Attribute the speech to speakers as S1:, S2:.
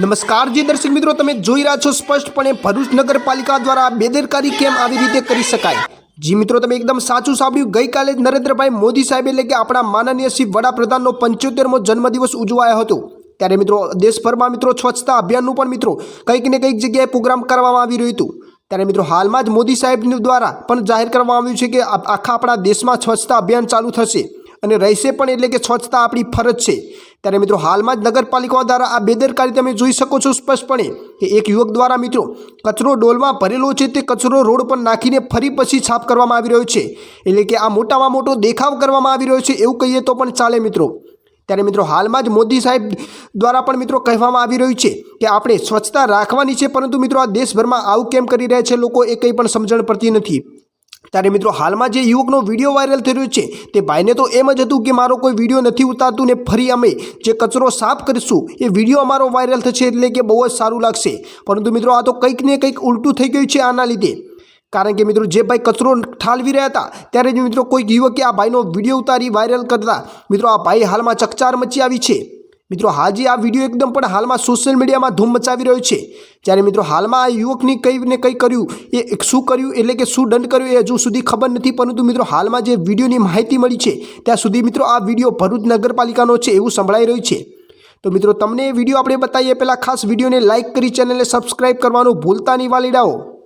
S1: નમસ્કાર જી દર્શક મિત્રો, તમે જોઈ રહ્યા છો સ્પષ્ટપણે ભરૂચ નગરપાલિકા દ્વારા બેદરકારી કેમ આવી રીતે કરી શકાય? જી મિત્રો, તમે એકદમ સાચું સાંભળ્યું. ગઈકાલે નરેન્દ્રભાઈ મોદી સાહેબ એટલે કે આપણા માનનીય શ્રી વડાપ્રધાનનો પંચોતેરમો જન્મદિવસ ઉજવાયો હતો. ત્યારે મિત્રો, દેશભરમાં મિત્રો સ્વચ્છતા અભિયાનનું પણ મિત્રો કંઈક ને કંઈક જગ્યાએ પ્રોગ્રામ કરવામાં આવી રહ્યું હતું. ત્યારે મિત્રો, હાલમાં જ મોદી સાહેબ દ્વારા પણ જાહેર કરવામાં આવ્યું છે કે આખા આપણા દેશમાં સ્વચ્છતા અભિયાન ચાલુ થશે. અને રહેશે પણ એટલે કે સ્વચ્છતા આપણી ફરજ છે. ત્યારે મિત્રો હાલમાં જ નગરપાલિકા દ્વારા આ બેદરકારી તમે જોઈ શકો છો સ્પષ્ટપણે કે એક યુવક દ્વારા મિત્રો કચરો ડોલમાં ભરેલો છે તે કચરો રોડ પર નાખીને ફરી પછી છાપ કરવામાં આવી રહ્યો છે. એટલે કે આ મોટામાં મોટો દેખાવ કરવામાં આવી રહ્યો છે એવું કહીએ તો પણ ચાલે મિત્રો. ત્યારે મિત્રો હાલમાં જ મોદી સાહેબ દ્વારા પણ મિત્રો કહેવામાં આવી રહ્યું છે કે આપણે સ્વચ્છતા રાખવાની છે પરંતુ મિત્રો આ દેશભરમાં આવું કેમ કરી રહ્યા છે લોકો એ કંઈ પણ સમજણ પડતી નથી. ત્યારે મિત્રો હાલમાં જે યુવકનો વીડિયો વાયરલ થઈ રહ્યો છે, તે ભાઈને તો એમ જ હતું કે મારો કોઈ વીડિયો નથી ઉતારતું ને ફરી અમે જે કચરો સાફ કરીશું, એ વીડિયો અમારો વાયરલ થશે એટલે કે બહુ જ સારું લાગશે. પરંતુ મિત્રો આ તો કંઈક ને કંઈક ઉલટું થઈ ગયું છે આના લીધે. કારણ કે મિત્રો જે ભાઈ કચરો ઠાલવી રહ્યા હતા, ત્યારે જ મિત્રો કોઈક યુવકે આ ભાઈનો વીડિયો ઉતારી વાયરલ કરતા. મિત્રો આ ભાઈ હાલમાં ચકચાર મચી આવી છે. મિત્રો હાજી આ વીડિયો એકદમ પણ હાલમાં સોશિયલ મીડિયામાં ધૂમ મચાવી રહ્યો છે. જ્યારે મિત્રો, હાલમાં આ યુવકની કંઈ ને કંઈ કર્યું, એ શું કર્યું, એટલે કે શું દંડ કર્યો, એ હજુ સુધી ખબર નથી. પરંતુ મિત્રો, હાલમાં જે વિડીયોની માહિતી મળી છે, ત્યાં સુધી મિત્રો, આ વીડિયો ભરૂચ નગરપાલિકાનો છે એવું સંભળાઈ રહ્યું છે. તો મિત્રો, તમને વીડિયો આપણે બતાવીએ પહેલાં ખાસ વિડીયોને લાઇક કરી, ચેનલને સબસ્ક્રાઇબ કરવાનું ભૂલતા નહીં, વાલીડાઓ.